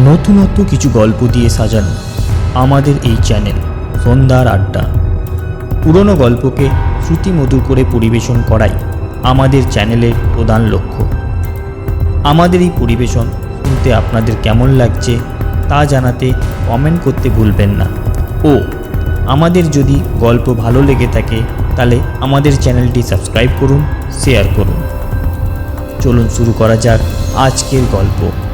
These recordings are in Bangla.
নতুনত্ব কিছু গল্প দিয়ে সাজানো আমাদের এই চ্যানেল সন্ধ্যার আড্ডা। পুরনো গল্পকে শ্রুতিমধুর করে পরিবেশন করাই আমাদের চ্যানেলের প্রধান লক্ষ্য। আমাদের এই পরিবেশন শুনতে আপনাদের কেমন লাগছে তা জানাতে কমেন্ট করতে ভুলবেন না। ও, আমাদের যদি গল্প ভালো লেগে থাকে তাহলে আমাদের চ্যানেলটি সাবস্ক্রাইব করুন, শেয়ার করুন। চলুন শুরু করা যাক আজকের গল্প।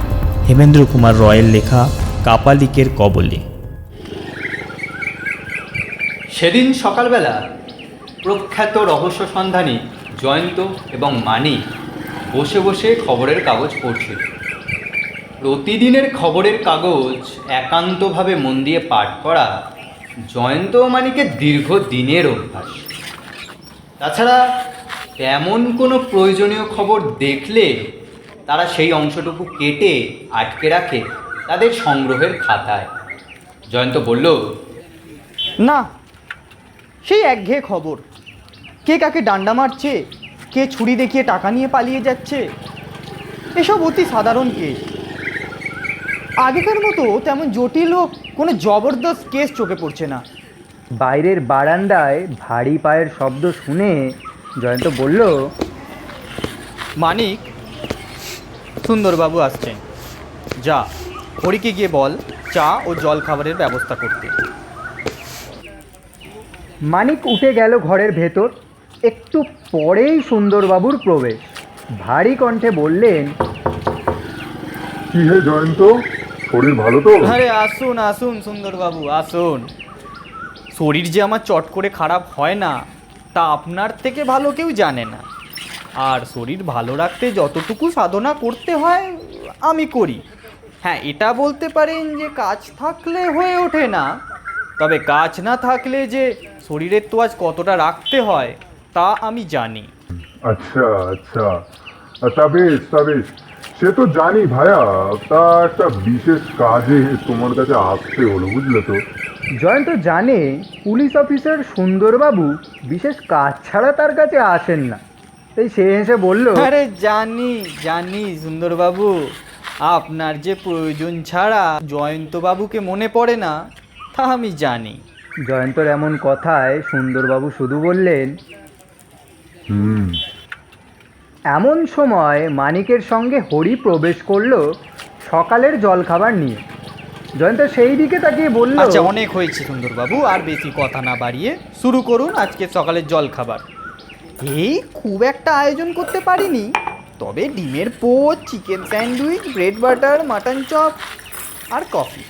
হেমেন্দ্র কুমার রয়ের লেখা কাপালিকের কবলে। সেদিন সকালবেলা প্রখ্যাত রহস্য সন্ধানী জয়ন্ত এবং মানি বসে বসে খবরের কাগজ পড়ছিল। প্রতিদিনের খবরের কাগজ একান্তভাবে মন দিয়ে পাঠ করা জয়ন্ত ও মানিকের দীর্ঘ দিনের অভ্যাস। তাছাড়া তেমন কোনো প্রয়োজনীয় খবর দেখলে তারা সেই অংশটুকু কেটে আটকে রাখে তাদের সংগ্রহের খাতায়। জয়ন্ত বলল না সেই একঘেয়ে খবর। কে কাকে ডান্ডা মারছে কে ছুরি দেখিয়ে টাকা নিয়ে পালিয়ে যাচ্ছে এসব অতি সাধারণ কেস। আগেকার মতো তেমন জটিল ও কোনো জবরদস্ত কেস চোখে পড়ছে না। বাইরের বারান্দায় ভারী পায়ের শব্দ শুনে জয়ন্ত বলল মানিক সুন্দরবাবু আসছেন যা হরিকে গিয়ে বল চা ও জল খাবারের ব্যবস্থা করতে। মানিক উঠে গেল ঘরের ভেতর। একটু পরেই সুন্দরবাবুর প্রবেশ। ভারী কণ্ঠে বললেন কি হে জয়ন্ত? শরীর ভালো তো? আরে আসুন আসুন সুন্দরবাবু আসুন। শরীর যে আমার চট করে খারাপ হয় না তা আপনার থেকে ভালো কেউ জানে না। আর শরীর ভালো রাখতে যতটুকু সাধনা করতে হয় আমি করি। হ্যাঁ এটা বলতে পারেন যে কাজ থাকলে হয়ে ওঠে না। তবে কাজ না থাকলে যে শরীরের তো আজ কতটা রাখতে হয় তা আমি জানি। আচ্ছা আচ্ছা। তা বেশ তা বেশ সে তো জানি ভাইয়া তা একটা বিশেষ কাজে তোমার কাছে আসতে হলো বুঝলে তো? জয়ন্ত জানে পুলিশ অফিসার সুন্দরবাবু বিশেষ কাজ ছাড়া তার কাছে আসেন না। তাই সে হেসে বলল আরে জানি জানি সুন্দরবাবু আপনার যে প্রয়োজন ছাড়া জয়ন্তবাবুকে মনে পড়ে না তা আমি জানি। জয়ন্তর এমন কথায় সুন্দরবাবু শুধু বললেন হুম এমন সময় মানিকের সঙ্গে হরি প্রবেশ করল সকালের জলখাবার নিয়ে। জয়ন্ত সেই দিকে তাকিয়ে বলল আচ্ছা অনেক হয়েছে সুন্দরবাবু আর বেশি কথা না বাড়িয়ে শুরু করুন আজকে সকালের জল খাবার এই খুব একটা আয়োজন করতে পারিনি। তবে ডিমের poach, chicken sandwich, bread butter, mutton chop আর কফি।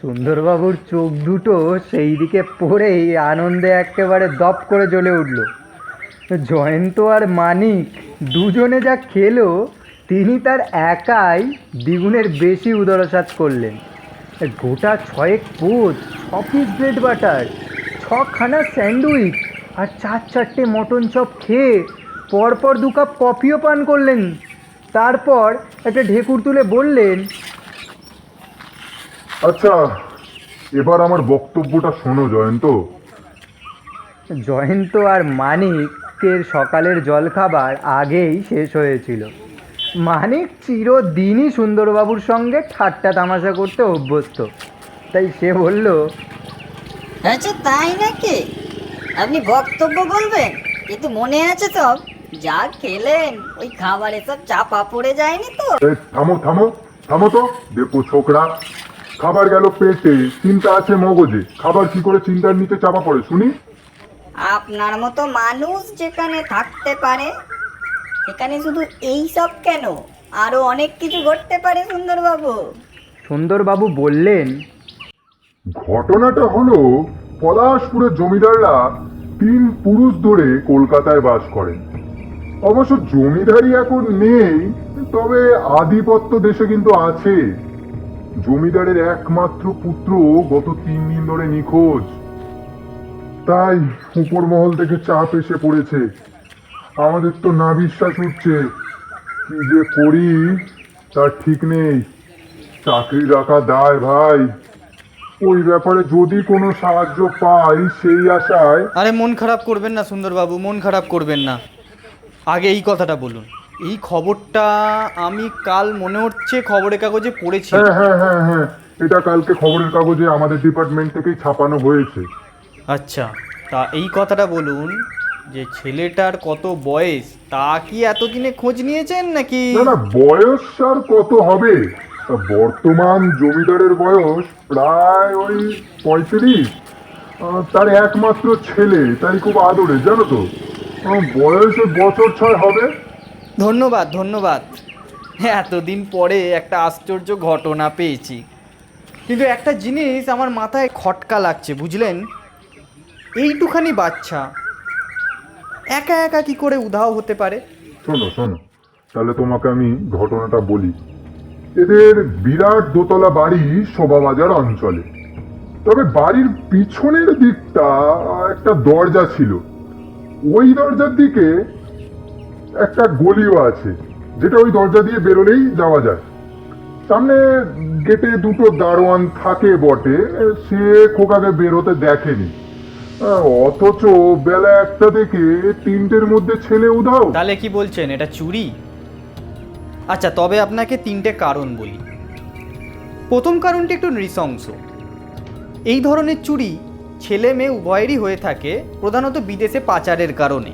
সুন্দরবাবুর চোখ দুটো সেই দিকে পড়েই আনন্দে একেবারে দপ করে জ্বলে উঠল। জয়ন্ত আর মানিক দুজনে যা খেলো, তিনি তার একাই দ্বিগুণের বেশি উদরসাত করলেন। গোটা ছয়েক পোচ, ছ পিস ব্রেড বাটার, ছখানা স্যান্ডউইচ আর চার চারটে মটন চপ খেয়ে পরপর দু কাপ কফিও পান করলেন। তারপর একটা ঢেকুর তুলে বললেন আচ্ছা এবার আমার বক্তব্যটা শোনো জয়ন্ত। জয়ন্ত আর মানিকের সকালের জলখাবার আগেই শেষ হয়েছিল। মানিক চিরদিনই সুন্দরবাবুর সঙ্গে ঠাট্টা তামাশা করতে অভ্যস্ত। তাই সে বলল আচ্ছা তাই নাকি? আপনি বক্তব্য বলবেন? কিন্তু মনে আছে তো যা খেলেন ওই খাবারে সব চাপা পড়ে যায়নি তো। এই থামো থামো থামো তো দেখো ছোকরা। খাবার গেল পেটে চিন্তা আছে মগজে। খাবার কি করে চিন্তার নিচে চাপা পড়ে শুনি? আপনার মতো মানুষ যেখানে থাকতে পারে সেখানে শুধু এই সব কেন? আরও অনেক কিছু ঘটতে পারে সুন্দরবাবু। সুন্দরবাবু বললেন ঘটনাটা হলো পলাশপুরের জমিদাররা তিন পুরুষ ধরে কলকাতায় বাস করেন। অবশ্য জমিদারি এখন নেই, তবে আধিপত্য দেশে কিন্তু আছে। জমিদারের একমাত্র পুত্র গত তিন দিন ধরে নিখোঁজ। তাই উপর মহল থেকে চাপ এসে পড়েছে। আমাদের তো না বিশ্বাস হচ্ছে কি যে করি, তার ঠিক নেই। চাকরি রাখা দায় ভাই। ওই ব্যাপারে যদি কোনো সাহায্য পাই সেই আশায় আরে মন খারাপ করবেন না সুন্দরবাবু মন খারাপ করবেন না। আগে এই কথাটা বলুন। এই খবরটা আমি কাল মনে হচ্ছে খবরের কাগজে পড়েছি। হ্যাঁ হ্যাঁ হ্যাঁ হ্যাঁ। এটা কালকে খবরের কাগজে আমাদের ডিপার্টমেন্ট থেকেই ছাপানো হয়েছে। আচ্ছা তা এই কথাটা বলুন যে ছেলেটার কত বয়স? তা কি এতদিনে খোঁজ নিয়েছেন নাকি? না না বয়স আর কত হবে? বর্তমান জমিদারের বয়স প্রায় ওই পঁয়ত্রিশ। তার একমাত্র ছেলে তাই খুব আদরে জানো তো? বয়স বছর ছয় হবে। ধন্যবাদ ধন্যবাদ। এতদিন পরে একটা আশ্চর্য ঘটনা পেয়েছি। কিন্তু একটা জিনিস আমার মাথায় খটকা লাগছে বুঝলেন? এইটুখানি বাচ্চা একা একা কি করে উধাও হতে পারে? শোনো শোনো তাহলে তোমাকে আমি ঘটনাটা বলি। এদের বিরাট দোতলা বাড়ি শোভাবাজার অঞ্চলে। তবে বাড়ির পিছনের দিকটা একটা দরজা ছিল। ওই দরজার দিকে একটা গলিও আছে, যেটা ওই দরজা দিয়ে বেরোলেই যাওয়া যায়। সামনে গেটে দুটো দারোয়ান থাকে বটে, সে খোকাকে বেরোতে দেখেনি। অথচ বেলা একটা থেকে তিনটের মধ্যে ছেলে উধাও। তাহলে কি বলছেন, এটা চুরি? আচ্ছা তবে আপনাকে তিনটে কারণ বলি। প্রথম কারণটি একটু নৃশংস। এই ধরনের চুরি ছেলে মেয়ে উভয়েরই হয়ে থাকে, প্রধানত বিদেশে পাচারের কারণে।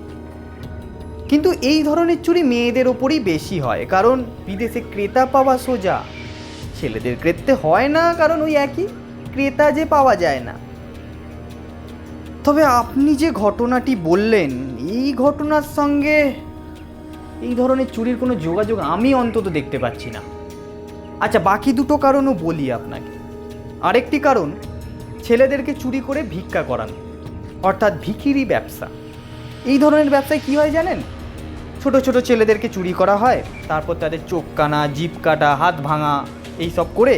কিন্তু এই ধরনের চুরি মেয়েদের ওপরই বেশি হয়, কারণ বিদেশে ক্রেতা পাওয়া সোজা। ছেলেদের ক্রেতে হয় না, কারণ ওই একই, ক্রেতা যে পাওয়া যায় না। তবে আপনি যে ঘটনাটি বললেন, এই ঘটনার সঙ্গে এই ধরনের চুরির কোনো যোগাযোগ আমি অন্তত দেখতে পাচ্ছি না। আচ্ছা বাকি দুটো কারণও বলি আপনাকে। আরেকটি কারণ, ছেলেদেরকে চুরি করে ভিক্ষা করানো, অর্থাৎ ভিখিরি ব্যবসা। এই ধরনের ব্যবসায় কি হয় জানেন? ছোট ছোট ছেলেদেরকে চুরি করা হয়, তারপর তাদের চোখ কানা, জিভ কাটা, হাত ভাঙা এই সব করে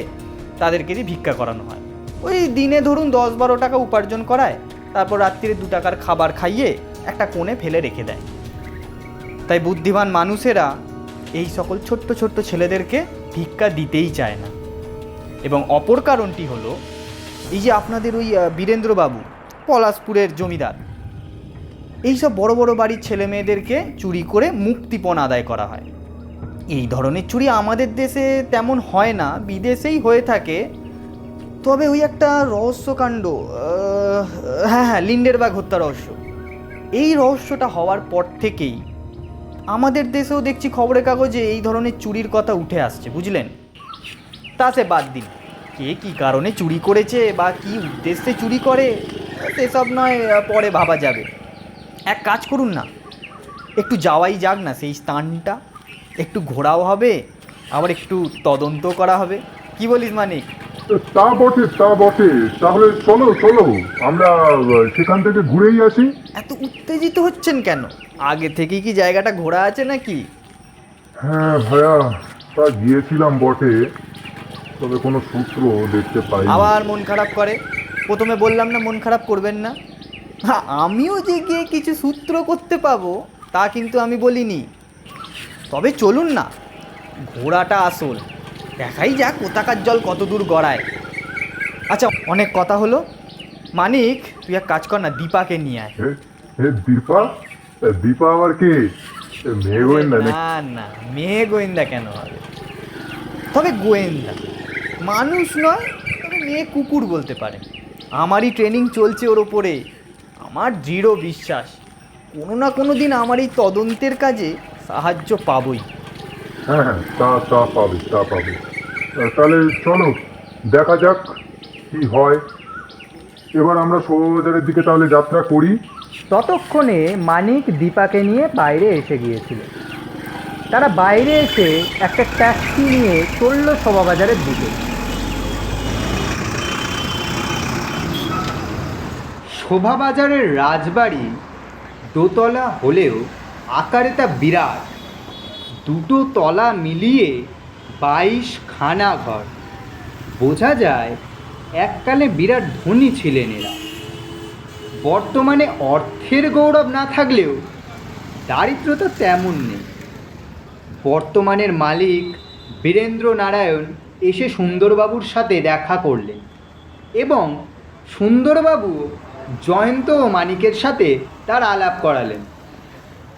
তাদেরকে দিয়ে ভিক্ষা করানো হয়। ওই দিনে ধরুন দশ বারো টাকা উপার্জন করায়, তারপর রাত্রিরে দু টাকার খাবার খাইয়ে একটা কোণে ফেলে রেখে দেয়। তাই বুদ্ধিমান মানুষেরা এই সকল ছোট্ট ছোট্ট ছেলেদেরকে ভিক্ষা দিতেই চায় না। এবং অপর কারণটি হলো, এই যে আপনাদের ওই বীরেন্দ্রবাবু, পলাশপুরের জমিদার এইসব বড় বড় বাড়ির ছেলে মেয়েদেরকে চুরি করে মুক্তিপণ আদায় করা হয়। এই ধরনের চুরি আমাদের দেশে তেমন হয় না, বিদেশেই হয়ে থাকে। তবে ওই একটা রহস্যকাণ্ড হ্যাঁ হ্যাঁ লিন্ডেরবাগ হত্যা রহস্য। এই রহস্যটা হওয়ার পর থেকেই আমাদের দেশেও দেখছি খবরের কাগজে এই ধরনের চুরির কথা উঠে আসছে, বুঝলেন? তা সে বাদ দিন। কে কি কারণে চুরি করেছে বা কি উদ্দেশ্যে চুরি করে, সেসব নয়, পরে ভাবা যাবে। এক কাজ করুন না, একটু যাওয়াই যাক না সেই স্থানটা, একটু ঘোরাও হবে, আবার একটু তদন্ত করা হবে। কি বলিস মানিক? তা বটে তা বটে। তাহলে চলো চলো আমরা সেখান থেকে ঘুরেই আসি। এত উত্তেজিত হচ্ছেন কেন? আগে থেকেই কি জায়গাটা ঘোরা আছে নাকি? হ্যাঁ ভাইয়া তা গিয়েছিলাম বটে তবে কোনো সূত্র দেখতে পাই আবার মন খারাপ করে? প্রথমে বললাম না মন খারাপ করবেন না। আমিও যে গিয়ে কিছু সূত্র করতে পাবো তা কিন্তু আমি বলিনি। তবে চলুন না ঘোড়াটা আসল। দেখাই যাক কোথাকার জল কত দূর গড়ায়। আচ্ছা অনেক কথা হলো। মানিক তুই এক কাজ কর না দীপাকে নিয়ে আয়। দীপা? দীপা আবার কে? মেয়ে গোয়েন্দা না না মেয়ে গোয়েন্দা কেন হবে? তবে গোয়েন্দা। মানুষ নয় তবে মেয়ে কুকুর বলতে পারে। আমারই ট্রেনিং চলছে ওর ওপরে। আমার দৃঢ় বিশ্বাস কোনো না কোনো দিন আমার এই তদন্তের কাজে সাহায্য পাবই। হ্যাঁ হ্যাঁ তা তা পাবে তা পাবে। তাহলে চলো দেখা যাক কি হয়। এবার আমরা শোভাবাজারের দিকে তাহলে যাত্রা করি। ততক্ষণে মানিক দীপাকে নিয়ে বাইরে এসে গিয়েছিল। তারা বাইরে এসে একটা ট্যাক্সি নিয়ে চলল শোভাবাজারের দিকে। শোভাবাজারের রাজবাড়ি দোতলা হলেও আকারে তা বিরাট। দুটো তলা মিলিয়ে বাইশ খানা ঘর। বোঝা যায়, এককালে বিরাট ধনী ছিলেন এরা। বর্তমানে অর্থের গৌরব না থাকলেও দারিদ্রতা তেমন নেই। বর্তমানের মালিক বীরেন্দ্র নারায়ণ এসে সুন্দরবাবুর সাথে দেখা করলেন এবং সুন্দরবাবু জয়ন্ত ও মানিকের সাথে তার আলাপ করালেন।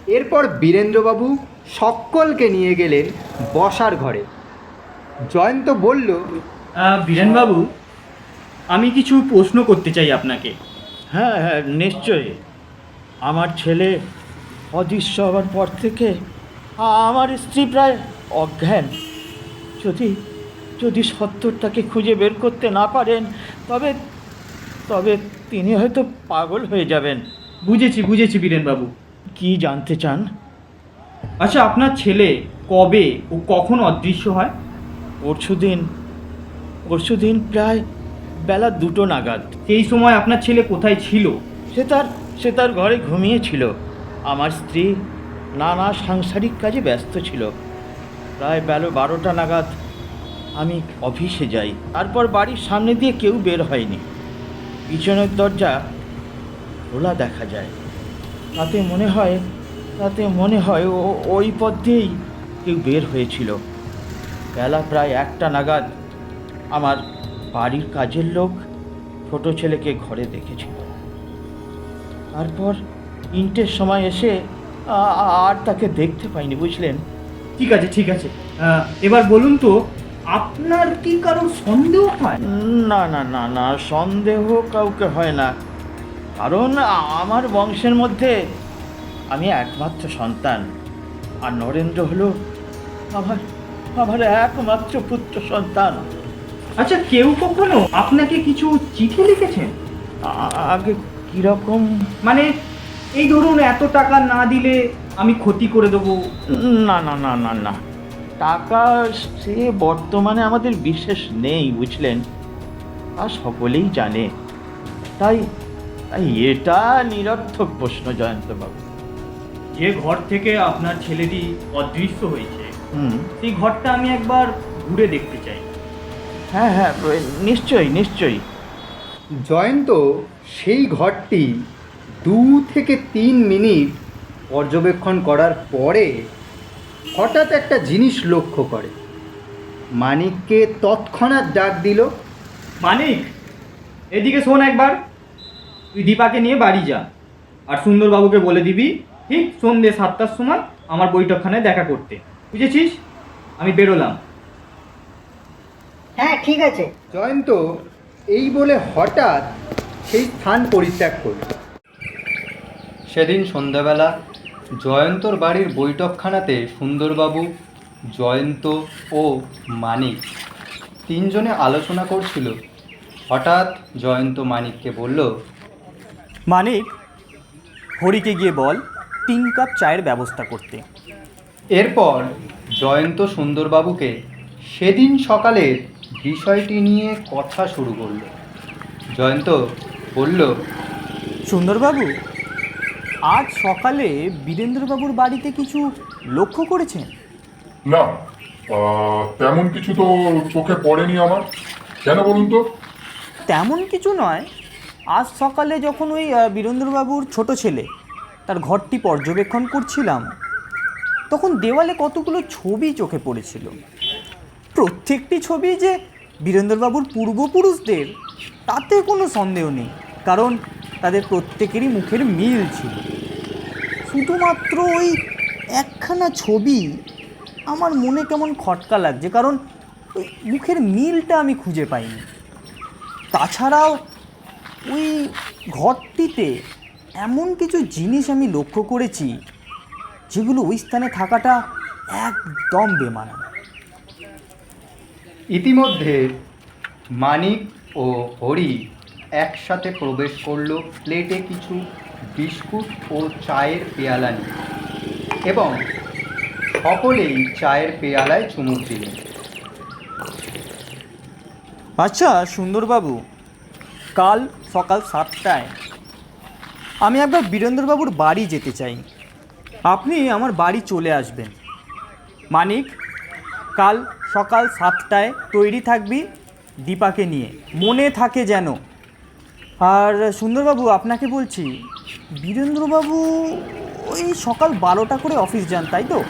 এরপর বীরেন্দ্রবাবু সকলকে নিয়ে গেলেন বসার ঘরে। জয়ন্ত বলল বীরেনবাবু আমি কিছু প্রশ্ন করতে চাই আপনাকে। হ্যাঁ হ্যাঁ নিশ্চয়ই। আমার ছেলে অদৃশ্য হওয়ার পর থেকে আমার স্ত্রী প্রায় অজ্ঞান। যদি যদি সত্যটাকে খুঁজে বের করতে না পারেন তবে তবে তিনি হয়তো পাগল হয়ে যাবেন। বুঝেছি বুঝেছি বীরেনবাবু। কি জানতে চান? আচ্ছা আপনার ছেলে কবে ও কখন অদৃশ্য হয়? পরশুদিন। পরশুদিন প্রায় বেলা দুটো নাগাদ। সেই সময় আপনার ছেলে কোথায় ছিল? সে তার সে তার ঘরে ঘুমিয়েছিল আমার স্ত্রী নানা সাংসারিক কাজে ব্যস্ত ছিল। প্রায় বেলা বারোটা নাগাদ আমি অফিসে যাই। তারপর বাড়ির সামনে দিয়ে কেউ বের হয়নি। পিছনের দরজা খোলা দেখা যায়। তাতে মনে হয় তাতে মনে হয় ও ওই পথ দিয়েই কেউ বের হয়েছিল। বেলা প্রায় একটা নাগাদ আমার বাড়ির কাজের লোক ছোট ছেলেকে ঘরে দেখেছিল। তারপর তিনটের সময় এসে আর তাকে দেখতে পাইনি বুঝলেন? ঠিক আছে ঠিক আছে। এবার বলুন তো আপনার কি কারও সন্দেহ হয়? না না না না সন্দেহ কাউকে হয় না। কারণ আমার বংশের মধ্যে আমি একমাত্র সন্তান। আর নরেন্দ্র হলো আমার আমার একমাত্র পুত্র সন্তান। আচ্ছা কেউ কখনো আপনাকে কিছু চিঠি লিখেছেন? আগে কীরকম? মানে এই ধরুন এত টাকা না দিলে আমি ক্ষতি করে দেবো। না না না না না। টাকা সে বর্তমানে আমাদের বিশেষ নেই বুঝলেন? আর সকলেই জানে। তাই তাই এটা নিরর্থক প্রশ্ন জয়ন্তবাবু। যে ঘর থেকে আপনার ছেলেটি অদৃশ্য হয়েছে হুম। সেই ঘরটা আমি একবার ঘুরে দেখতে চাই। হ্যাঁ হ্যাঁ নিশ্চয়ই নিশ্চয়ই। জয়ন্ত সেই ঘরটি দু থেকে তিন মিনিট পর্যবেক্ষণ করার পরে হঠাৎ একটা জিনিস লক্ষ্য করে। মানিককে তৎক্ষণাৎ ডাক দিল মানিক এদিকে শোন একবার। তুই দীপাকে নিয়ে বাড়ি যা আর সুন্দরবাবুকে বলে দিবি ঠিক সন্ধ্যে সাতটার সময় আমার বৈঠকখানায় দেখা করতে। বুঝেছিস? আমি বেরোলাম। হ্যাঁ ঠিক আছে। জয়ন্ত এই বলে হঠাৎ সেই স্থান পরিত্যাগ করল। সেদিন সন্ধ্যাবেলা জয়ন্তর বাড়ির বৈঠকখানাতে সুন্দরবাবু জয়ন্ত ও মানিক তিনজনে আলোচনা করছিল। হঠাৎ জয়ন্ত মানিককে বলল মানিক হরিকে গিয়ে বল। তিন কাপ চায়ের ব্যবস্থা করতে। এরপর জয়ন্ত সুন্দরবাবুকে সেদিন সকালের বিষয়টি নিয়ে কথা শুরু করল। জয়ন্ত বলল সুন্দরবাবু আজ সকালে বীরেন্দ্রবাবুর বাড়িতে কিছু লক্ষ্য করেছেন? না আহ, তেমন কিছু তো চোখে পড়েনি আমার। কেন বলুন তো? তেমন কিছু নয়। আজ সকালে যখন ওই আহ, বীরেন্দ্রবাবুর ছোট ছেলে তার ঘরটি পর্যবেক্ষণ করছিলাম। তখন দেওয়ালে কতগুলো ছবি চোখে পড়েছিল। প্রত্যেকটি ছবি যে বীরেন্দ্রবাবুর পূর্বপুরুষদের, তাতে কোনো সন্দেহ নেই, কারণ তাদের প্রত্যেকেরই মুখের মিল ছিল। শুধুমাত্র ওই একখানা ছবি আমার মনে কেমন খটকা লাগছে, কারণ ওই মুখের মিলটা আমি খুঁজে পাইনি। তাছাড়াও ওই ঘরটিতে এমন কিছু জিনিস আমি লক্ষ্য করেছি যেগুলো ওই স্থানে থাকাটা একদম বেমানান। ইতিমধ্যে মানিক ও হরি একসাথে প্রবেশ করল প্লেটে কিছু বিস্কুট ও চায়ের পেয়ালা নিয়ে। এবং সকলেই চায়ের পেয়ালায় চুমুক দিলেন। আচ্ছা সুন্দরবাবু কাল সকাল সাতটায় আমি একবার বীরেন্দ্রবাবুর বাড়ি যেতে চাই। আপনি আমার বাড়ি চলে আসবেন। মানিক কাল সকাল সাতটায় তৈরি থাকবি দীপাকে নিয়ে। মনে থাকে যেন। আর সুন্দরবাবু আপনাকে বলছি বীরেন্দ্রবাবু ওই সকাল বারোটা করে অফিস যান তাই তো?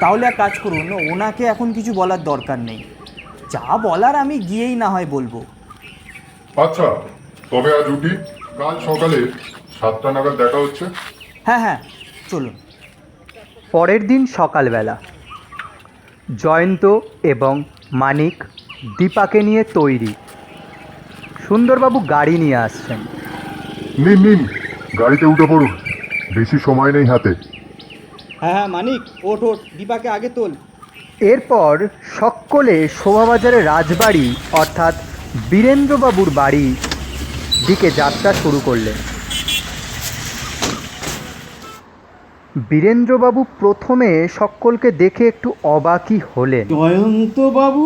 তাহলে এক কাজ করুন ওনাকে এখন কিছু বলার দরকার নেই। যা বলার আমি গিয়েই না হয় বলব। আচ্ছা তবে আজ উঠি? কাল সকালে সাতটা নাগাদ দেখা হচ্ছে। হ্যাঁ হ্যাঁ চলুন। পরের দিন সকালবেলা জয়ন্ত এবং মানিক দীপাকে নিয়ে তৈরি। সুন্দরবাবু গাড়ি নিয়ে আসছেন। নিন নিন গাড়িতে উঠে পড়ুন। বেশি সময় নেই হাতে। হ্যাঁ হ্যাঁ মানিক ওঠ ওঠ দীপাকে আগে তোল। এরপর সকলে শোভাবাজারের রাজবাড়ি অর্থাৎ বীরেন্দ্রবাবুর বাড়ি দিকে যাত্রা শুরু করলেন বীরেন্দ্রবাবু প্রথমে সকলকে দেখে একটু অবাকই হলেন। জয়ন্ত বাবু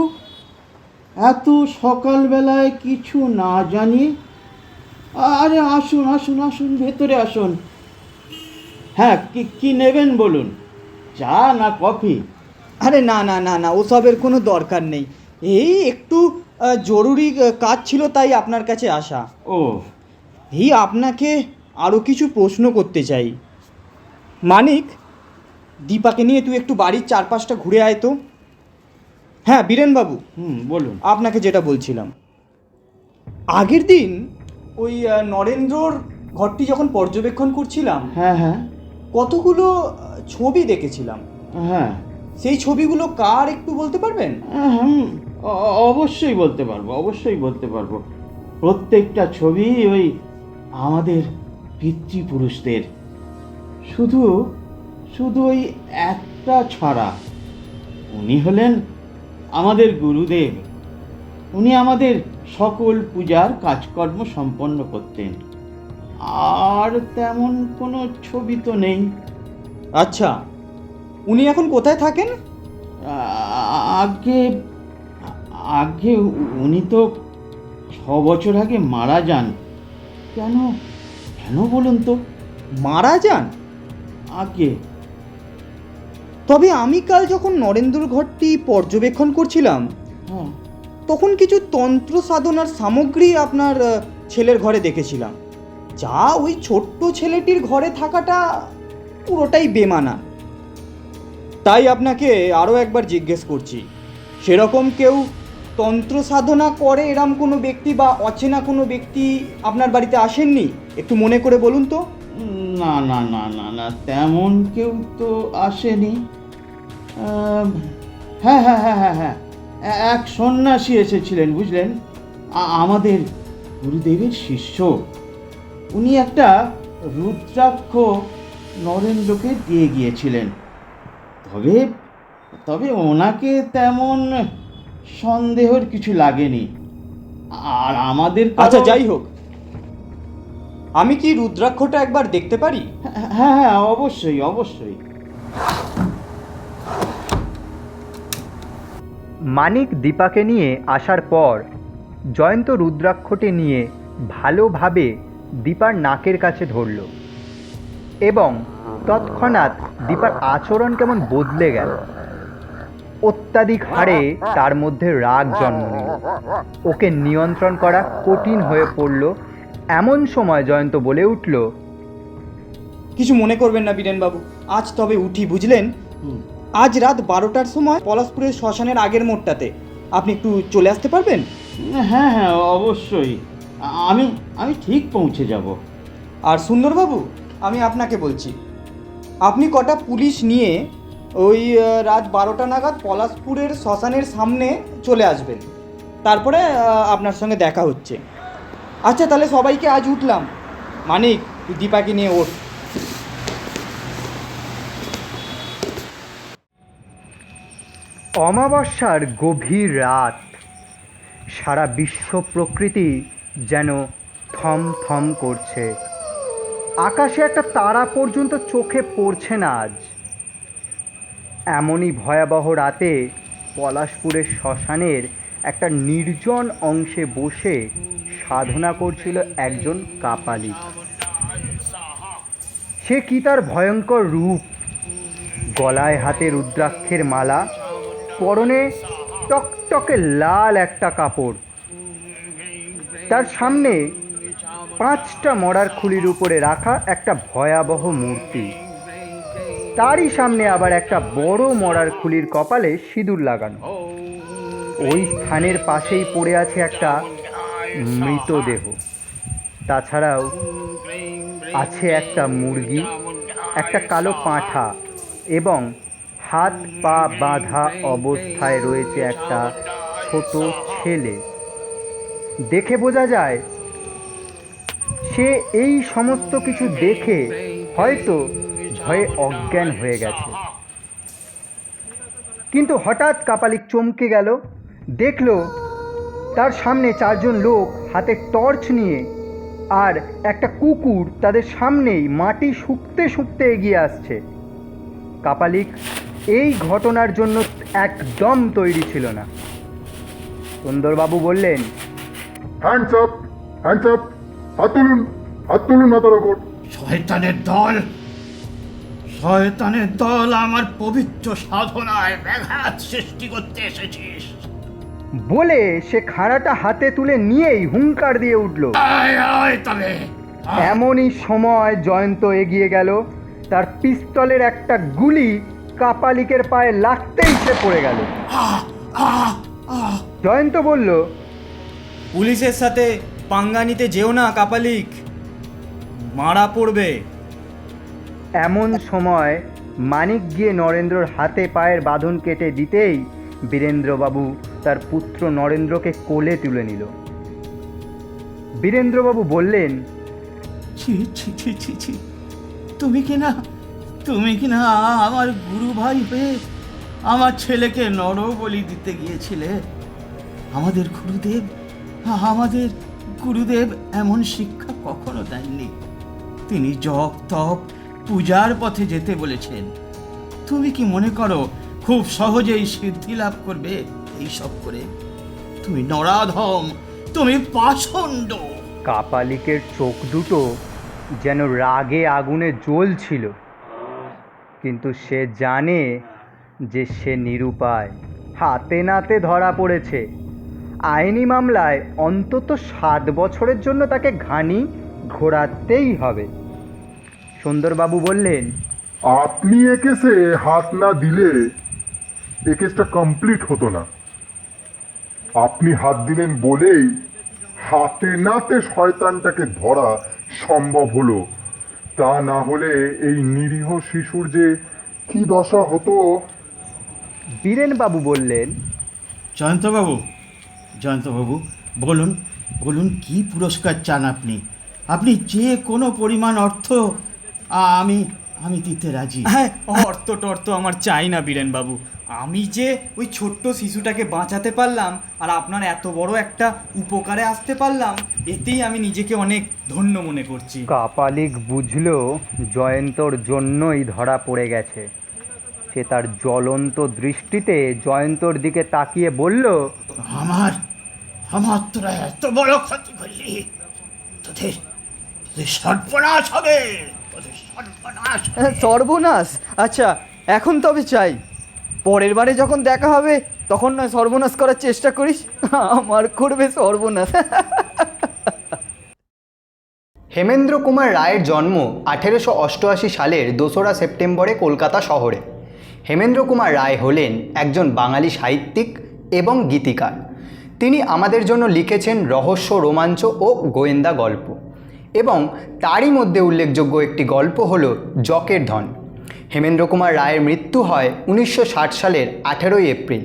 এত সকালবেলায় কিছু না জানিয়ে আরে আসুন আসুন আসুন ভেতরে আসুন। হ্যাঁ কি কি নেবেন বলুন? চা না কফি? আরে না না না না ওসবের কোনো দরকার নেই। এই একটু জরুরি কাজ ছিল তাই আপনার কাছে আসা। ও। হি আপনাকে আরও কিছু প্রশ্ন করতে চাই। মানিক দীপাকে নিয়ে তুই একটু বাড়ির চারপাশটা ঘুরে আয় তো। হ্যাঁ বীরেনবাবু। হুম বলুন। আপনাকে যেটা বলছিলাম। আগের দিন ওই নরেন্দ্রর ঘরটি যখন পর্যবেক্ষণ করছিলাম হ্যাঁ হ্যাঁ। কতগুলো ছবি দেখেছিলাম। হ্যাঁ। সেই ছবিগুলো কার একটু বলতে পারবেন? অ- অবশ্যই বলতে পারব অবশ্যই বলতে পারব। প্রত্যেকটা ছবি ওই আমাদের পিতৃপুরুষদের। শুধু শুধু ওই একটা ছাড়া। উনি হলেন আমাদের গুরুদেব। উনি আমাদের সকল পূজার কাজকর্ম সম্পন্ন করতেন। আর তেমন কোনো ছবি তো নেই। আচ্ছা উনি এখন কোথায় থাকেন? আগে আগে উনি তো ছ বছর আগে মারা যান। কেন? কেন বলুন তো? মারা যান? আগে? তবে আমি কাল যখন নরেন্দ্র ঘরটি পর্যবেক্ষণ করছিলাম হ্যাঁ। তখন কিছু তন্ত্র সাধনার সামগ্রী আপনার ছেলের ঘরে দেখেছিলাম। যা ওই ছোট্ট ছেলেটির ঘরে থাকাটা পুরোটাই বেমানা। তাই আপনাকে আরও একবার জিজ্ঞেস করছি সেরকম কেউ তন্ত্র সাধনা করে এরম কোনো ব্যক্তি বা অচেনা কোনো ব্যক্তি আপনার বাড়িতে আসেননি? একটু মনে করে বলুন তো। না না না না না, তেমন কেউ তো আসেনি। হ্যাঁ হ্যাঁ হ্যাঁ হ্যাঁ হ্যাঁ। এক সন্ন্যাসী এসেছিলেন, বুঝলেন? আমাদের গুরুদেবের শিষ্য। উনি একটা রুদ্রাক্ষ নরেন্দ্রকে দিয়ে গিয়েছিলেন। তবে তবে ওনাকে তেমন সন্দেহের কিছু লাগেনি। আর আমাদের আচ্ছা যাই হোক। আমি কি রুদ্রাক্ষটা একবার দেখতে পারি? হ্যাঁ হ্যাঁ অবশ্যই অবশ্যই। মানিক দীপাকে নিয়ে আসার পর জয়ন্ত রুদ্রাক্ষটি নিয়ে ভালোভাবে দীপার নাকের কাছে ধরল এবং তৎক্ষণাৎ দীপার আচরণ কেমন বদলে গেল। অত্যাধিক হারে তার মধ্যে রাগ জন্ম নিল। ওকে নিয়ন্ত্রণ করা কঠিন হয়ে পড়ল। এমন সময় জয়ন্ত বলে উঠল কিছু মনে করবেন না বীরেনবাবু আজ তবে উঠি বুঝলেন? আজ রাত বারোটার সময় পলাশপুরের শ্মশানের আগের মোড়টাতে। আপনি একটু চলে আসতে পারবেন? হ্যাঁ হ্যাঁ অবশ্যই। আমি আমি ঠিক পৌঁছে যাব। আর সুন্দরবাবু আমি আপনাকে বলছি আপনি কটা পুলিশ নিয়ে ওই রাত বারোটা নাগাদ পলাশপুরের শ্মশানের সামনে চলে আসবেন। তারপরে আপনার সঙ্গে দেখা হচ্ছে। আচ্ছা তাহলে সবাইকে আজ উঠলাম। মানিক, তুই দীপাকে নিয়ে ওঠ। অমাবস্যার গভীর রাত। সারা বিশ্ব প্রকৃতি যেন থম থম করছে। আকাশে একটা তারা পর্যন্ত চোখে পড়ছে না আজ। এমনই ভয়াবহ রাতে পলাশপুরের শ্মশানের একটা নির্জন অংশে বসে সাধনা করছিল একজন কাপালিক সে কি তার ভয়ঙ্কর রূপ? গলায় হাতে রুদ্রাক্ষের মালা, পরনে টকটকে লাল একটা কাপড়। তার সামনে পাঁচটা মরার খুলির উপরে রাখা একটা ভয়াবহ মূর্তি। তারই সামনে আবার একটা বড় মরার খুলির কপালে সিঁদুর লাগানো। ওই স্থানের পাশেই পড়ে আছে একটা মৃতদেহ। তাছাড়াও আছে একটা মুরগি, একটা কালো পাঁঠা এবং হাত পা বাঁধা অবস্থায় রয়েছে একটা ছোট ছেলে। দেখে বোঝা যায়, সে এই সমস্ত কিছু দেখে হয়তো ভয়ে অজ্ঞান হয়ে গেছে। কিন্তু হঠাৎ কাপালিক চমকে গেল দেখল তার সামনে চারজন লোক হাতে টর্চ নিয়ে আর একটা কুকুর তাদের সামনেই মাটি শুকতে শুকতে এগিয়ে আসছে। কাপালিক এই ঘটনার জন্য একদম তৈরি ছিল না। সুন্দরবাবু বললেন হ্যান্ডস আপ হ্যান্ডস আপ হাত তুলুন হাত তুলুন মাথার ওপর। শয়তানের দল শয়তানের দল আমার পবিত্র সাধনায় ব্যাঘাত সৃষ্টি করতে এসেছিস। বলে সে খাড়াটা হাতে তুলে নিয়েই হুঙ্কার দিয়ে উঠল। আয় আয় তবে এমনই সময় জয়ন্ত এগিয়ে গেল। তার পিস্তলের একটা গুলি কাপালিকের পায়ে লাগতেই সে পড়ে গেল। জয়ন্ত বলল পুলিশের সাথে পাঙ্গা নিতে যেও না কাপালিক মারা পড়বে। এমন সময় মানিক গিয়ে নরেন্দ্রর হাতে পায়ের বাঁধন কেটে দিতেই বীরেন্দ্রবাবু তার পুত্র নরেন্দ্রকে কোলে তুলে নিল। বীরেন্দ্রবাবু বললেন, ছি ছি তুমি কি না, তুমি কি না আমার গুরু ভাই হয়ে আমার ছেলেকে নরবলি দিতে গিয়েছিলে? আমাদের গুরুদেব আমাদের গুরুদেব এমন শিক্ষা কখনো দেননি। তিনি জপ, তপ পূজার পথে যেতে বলেছেন। তুমি কি মনে করো, খুব সহজেই সিদ্ধি লাভ করবে এইসব করে? তুমি নরাধম, তুমি পাষণ্ড। কাপালিকের চোখ দুটো যেন রাগে আগুনে জ্বলছিল। কিন্তু সে জানে যে সে নিরুপায়। হাতে নাতে ধরা পড়েছে। আইনি মামলায় অন্তত সাত বছরের জন্য তাকে ঘানি ঘোরাতেই হবে। সুন্দরবাবু বললেন আপনি এ কেসে হাত না দিলে এ কেসটা কমপ্লিট হতো না। আপনি হাত দিলেন বলেই হাতে নাতে শয়তানটাকে ধরা সম্ভব হলো। তা না হলে এই নিরীহ শিশুর যে কি দশা হতো? বীরেনবাবু বললেন জয়ন্তবাবু জয়ন্তবাবু বলুন বলুন কি পুরস্কার চান আপনি? আপনি যে কোনো পরিমাণ অর্থ আমি আমি দিতে রাজি। হ্যাঁ অর্থ টর্থ আমার চাই না বীরেনবাবু। আমি যে ওই ছোট্ট শিশুটাকে বাঁচাতে পারলাম আর আপনার এত বড় একটা উপকারে আসতে পারলাম এতেই আমি নিজেকে অনেক ধন্য মনে করছি। কাপালিক বুঝল জয়ন্তর জন্যই ধরা পড়ে গেছে। সে তার জ্বলন্ত দৃষ্টিতে জয়ন্তর দিকে তাকিয়ে বলল আমার আমার তোরা এত বড় ক্ষতি করলি। তোদের সর্বনাশ হবে। সর্বনাশ। হ্যাঁ, সর্বনাশ। আচ্ছা এখন তবে চাই। পরের বারে যখন দেখা হবে তখন নয় সর্বনাশ করার চেষ্টা করিস। আমার করবে সর্বনাশ। হেমেন্দ্র কুমার রায়ের জন্ম আঠেরোশো অষ্টআশি সালের দোসরা সেপ্টেম্বরে কলকাতা শহরে। হেমেন্দ্র কুমার রায় হলেন একজন বাঙালি সাহিত্যিক এবং গীতিকার। তিনি আমাদের জন্য লিখেছেন রহস্য রোমাঞ্চ ও গোয়েন্দা গল্প। এবং তারই মধ্যে উল্লেখযোগ্য একটি গল্প হল জকের ধন। হেমেন্দ্র কুমার রায়ের মৃত্যু হয় উনিশশো ষাট সালের আঠেরোই এপ্রিল।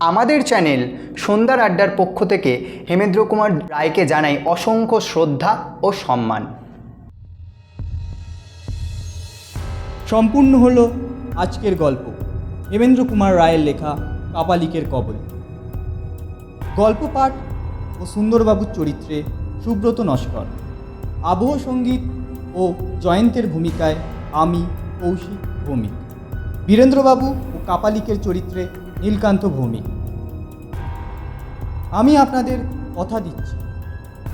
আমাদের চ্যানেল সন্ধ্যার আড্ডার পক্ষ থেকে হেমেন্দ্র কুমার রায়কে জানাই অসংখ্য শ্রদ্ধা ও সম্মান। সম্পূর্ণ হলো আজকের গল্প, হেমেন্দ্র কুমার রায়ের লেখা কাপালিকের কবলে। গল্প পাঠ ও সুন্দরবাবুর চরিত্রে সুব্রত নস্কর। আবহ সংগীত ও জয়ন্তের ভূমিকায় আমি কৌশিক ভৌমিক, বীরেন্দ্রবাবু ও কাপালিকের চরিত্রে নীলকান্ত ভৌমিক। আমি আপনাদের কথা দিচ্ছি।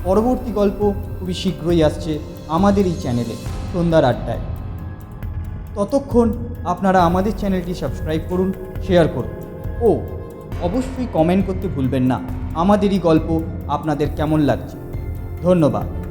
পরবর্তী গল্প খুবই শীঘ্রই আসছে আমাদের এই চ্যানেলে, সন্ধ্যার আড্ডায়। ততক্ষণ আপনারা আমাদের চ্যানেলটি সাবস্ক্রাইব করুন, শেয়ার করুন ও অবশ্যই কমেন্ট করতে ভুলবেন না। আমাদেরই গল্প আপনাদের কেমন লাগছে? ধন্যবাদ।